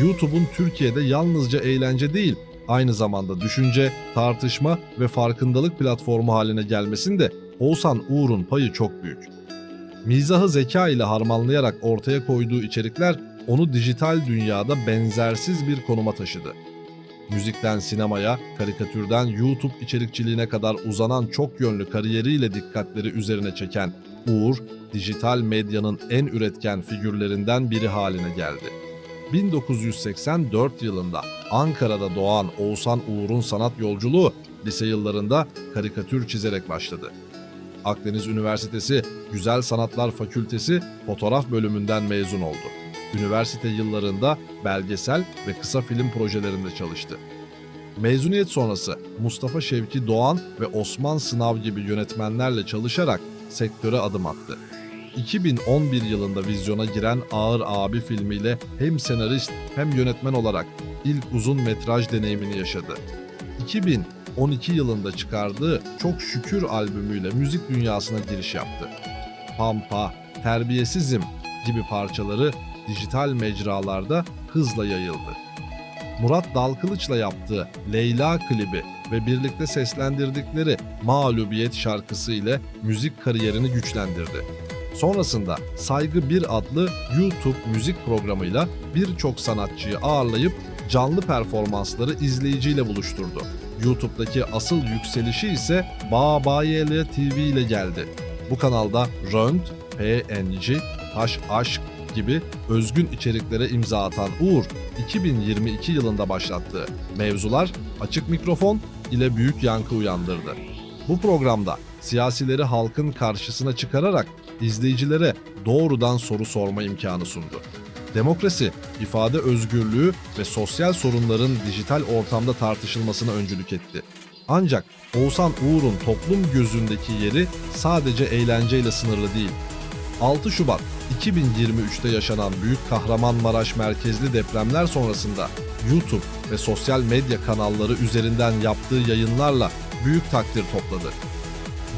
YouTube'un Türkiye'de yalnızca eğlence değil, aynı zamanda düşünce, tartışma ve farkındalık platformu haline gelmesinde Oğuzhan Uğur'un payı çok büyük. Mizahı zeka ile harmanlayarak ortaya koyduğu içerikler onu dijital dünyada benzersiz bir konuma taşıdı. Müzikten sinemaya, karikatürden YouTube içerikçiliğine kadar uzanan çok yönlü kariyeriyle dikkatleri üzerine çeken Uğur, dijital medyanın en üretken figürlerinden biri haline geldi. 1984 yılında Ankara'da doğan Oğuzhan Uğur'un sanat yolculuğu lise yıllarında karikatür çizerek başladı. Akdeniz Üniversitesi Güzel Sanatlar Fakültesi fotoğraf bölümünden mezun oldu. Üniversite yıllarında belgesel ve kısa film projelerinde çalıştı. Mezuniyet sonrası Mustafa Şevki Doğan ve Osman Sınav gibi yönetmenlerle çalışarak sektöre adım attı. 2011 yılında vizyona giren Ağır Abi filmiyle hem senarist hem yönetmen olarak ilk uzun metraj deneyimini yaşadı. 2012 yılında çıkardığı Çok Şükür albümüyle müzik dünyasına giriş yaptı. Pampa, Terbiyesizim gibi parçaları dijital mecralarda hızla yayıldı. Murat Dalkılıç'la yaptığı Leyla klibi ve birlikte seslendirdikleri Mağlubiyet şarkısı ile müzik kariyerini güçlendirdi. Sonrasında Saygı 1 adlı YouTube müzik programıyla birçok sanatçıyı ağırlayıp canlı performansları izleyiciyle buluşturdu. YouTube'daki asıl yükselişi ise Babayeli TV ile geldi. Bu kanalda Rönt, PNG, Taş Aşk gibi özgün içeriklere imza atan Uğur, 2022 yılında başlattığı Mevzular Açık Mikrofon ile büyük yankı uyandırdı. Bu programda siyasileri halkın karşısına çıkararak izleyicilere doğrudan soru sorma imkanı sundu. Demokrasi, ifade özgürlüğü ve sosyal sorunların dijital ortamda tartışılmasına öncülük etti. Ancak Oğuzhan Uğur'un toplum gözündeki yeri sadece eğlenceyle sınırlı değil. 6 Şubat 2023'te yaşanan Büyük Kahramanmaraş merkezli depremler sonrasında YouTube ve sosyal medya kanalları üzerinden yaptığı yayınlarla büyük takdir topladı.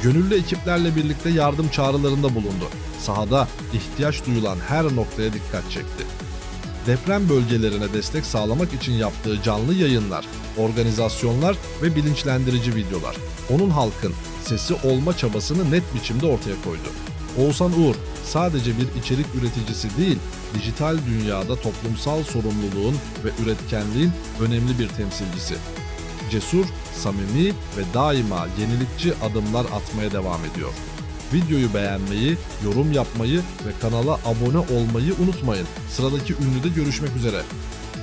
Gönüllü ekiplerle birlikte yardım çağrılarında bulundu. Sahada ihtiyaç duyulan her noktaya dikkat çekti. Deprem bölgelerine destek sağlamak için yaptığı canlı yayınlar, organizasyonlar ve bilinçlendirici videolar onun halkın sesi olma çabasını net biçimde ortaya koydu. Oğuzhan Uğur sadece bir içerik üreticisi değil, dijital dünyada toplumsal sorumluluğun ve üretkenliğin önemli bir temsilcisi. Cesur, samimi ve daima yenilikçi adımlar atmaya devam ediyor. Videoyu beğenmeyi, yorum yapmayı ve kanala abone olmayı unutmayın. Sıradaki ünlüde görüşmek üzere.